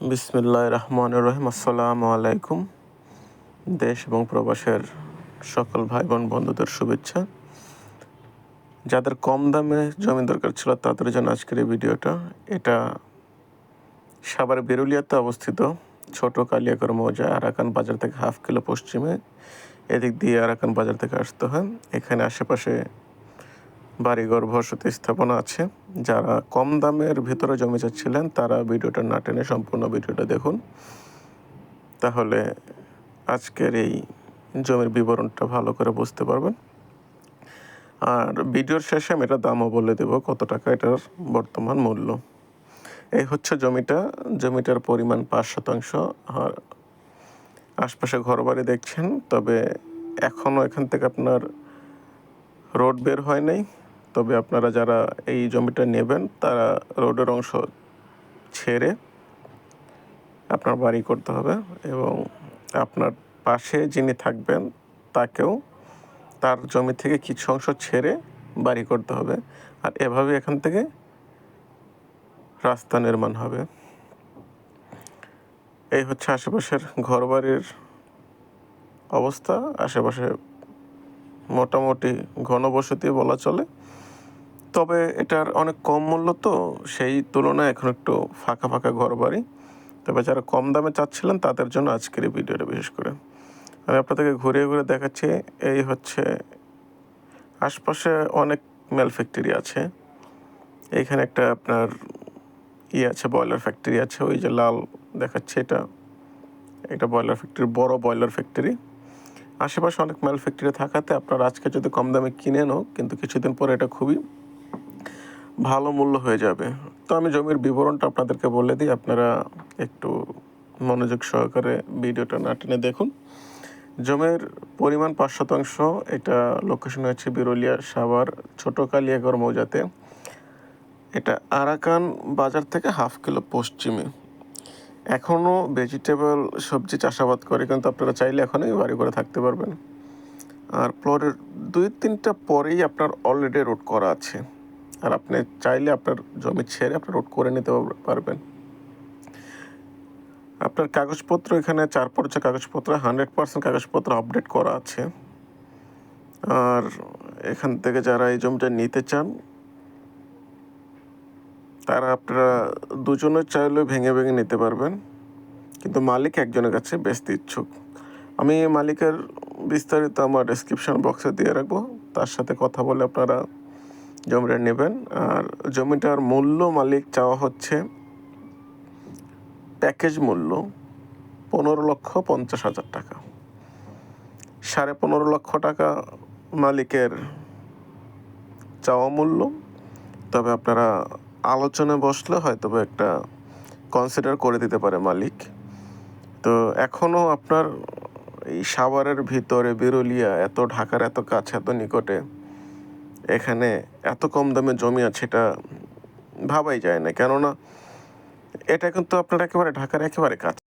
বিসমিল্লাহ রহমান রহিম। আসসালামু আলাইকুম, দেশ এবং প্রবাসের সকল ভাই বোন বন্ধুদের শুভেচ্ছা। যাদের কম দামে জমি দরকার ছিল, তাদের জন্য আজকের এই ভিডিওটা। এটা সাভার বেরুলিয়াতে অবস্থিত ছোট কালিয়াকর মৌজা, আরাকান বাজার থেকে হাফ কিলো পশ্চিমে। এদিক দিয়ে আরাকান বাজার থেকে আসতে হয়। এখানে আশেপাশে বাড়িঘর বসতি স্থাপনা আছে। যারা কম দামের ভিতরে জমি চাচ্ছিলেন, তারা ভিডিওটা না টেনে সম্পূর্ণ ভিডিওটা দেখুন। তাহলে আজকের এই জমির বিবরণটা ভালো করে বুঝতে পারবেন। আর ভিডিওর শেষে আমি এটা দামও বলে দেব, কত টাকা এটার বর্তমান মূল্য। এই হচ্ছে জমিটা, জমিটার পরিমাণ পাঁচ শতাংশ। আর আশপাশে ঘরবাড়ি দেখছেন, তবে এখনও এখান থেকে আপনার রোড বের হয় নাই। তবে আপনারা যারা এই জমিটা নেবেন, তারা রোডের অংশ ছেড়ে আপনার বাড়ি করতে হবে এবং আপনার পাশে যিনি থাকবেন, তাকেও তার জমি থেকে কিছু অংশ ছেড়ে বাড়ি করতে হবে। আর এভাবে এখান থেকে রাস্তা নির্মাণ হবে। এই হচ্ছে আশেপাশের ঘরবাড়ির অবস্থা। আশেপাশে মোটামুটি ঘনবসতি বলা চলে। তবে এটার অনেক কম মূল্য তো, সেই তুলনায় এখন একটু ফাঁকা ফাঁকা ঘর বাড়ি তবে যারা কম দামে চাচ্ছিলেন, তাদের জন্য আজকের এই ভিডিওটা বিশেষ করে। আমি আপনাদেরকে ঘুরিয়ে ঘুরে দেখাচ্ছি, এই হচ্ছে আশপাশে অনেক মেল ফ্যাক্টরি আছে। এইখানে একটা আপনার ই আছে বয়লার ফ্যাক্টরি আছে, ওই যে লাল দেখাচ্ছে এটা। এটা বয়লার ফ্যাক্টরি, বড় বয়লার ফ্যাক্টরি। আশেপাশে অনেক মেল ফ্যাক্টরি থাকাতে আপনার আজকে যদি কম দামে কিনে নেও কিন্তু কিছুদিন পরে এটা খুবই ভালো মূল্য হয়ে যাবে। তো আমি জমির বিবরণটা আপনাদেরকে বলে দিই। আপনারা একটু মনোযোগ সহকারে ভিডিওটা না টেনে দেখুন। জমির পরিমাণ পাঁচ শতাংশ, এটা লোকেশন হচ্ছে বিরলিয়া সাভার ছোট কালিয়াগড় মৌজাতে। এটা আরাকান বাজার থেকে হাফ কিলো পশ্চিমে। এখনও ভেজিটেবল সবজি চাষাবাদ করে, কিন্তু আপনারা চাইলে এখনই বাড়ি করে থাকতে পারবেন। আর প্লটের দুই তিনটা পরেই আপনার অলরেডি রোড করা আছে। আর আপনি চাইলে আপনার জমি ছেড়ে আপনার রোড করে নিতে পারবেন। আপনার কাগজপত্র এখানে চার পর্যায়ে কাগজপত্র হান্ড্রেড পার্সেন্ট কাগজপত্র আপডেট করা আছে। আর এখান থেকে যারা এই জমিটা নিতে চান, তারা আপনারা দুজনের চাইলে ভেঙে ভেঙে নিতে পারবেন। কিন্তু মালিক একজনের কাছে বেচতে ইচ্ছুক। আমি মালিকের বিস্তারিত আমার ডেসক্রিপশন বক্সে দিয়ে রাখব। তার সাথে কথা বলে আপনারা জমিটা নেবেন। আর জমিটার মূল্য মালিক চাওয়া হচ্ছে প্যাকেজ মূল্য পনেরো লক্ষ পঞ্চাশ হাজার টাকা। সাড়ে পনেরো লক্ষ টাকা মালিকের চাওয়া মূল্য। তবে আপনারা আলোচনায় বসলে হয়তো একটা কনসিডার করে দিতে পারে মালিক। তো এখনও আপনার এই সাভারের ভিতরে, বিরুলিয়া, এত ঢাকার এত কাছে, এত নিকটে এখানে এত কম দামে জমি আছে এটা ভাবাই যায় না। কেননা এটা কিন্তু আপনার একেবারে ঢাকার একেবারে কাছে।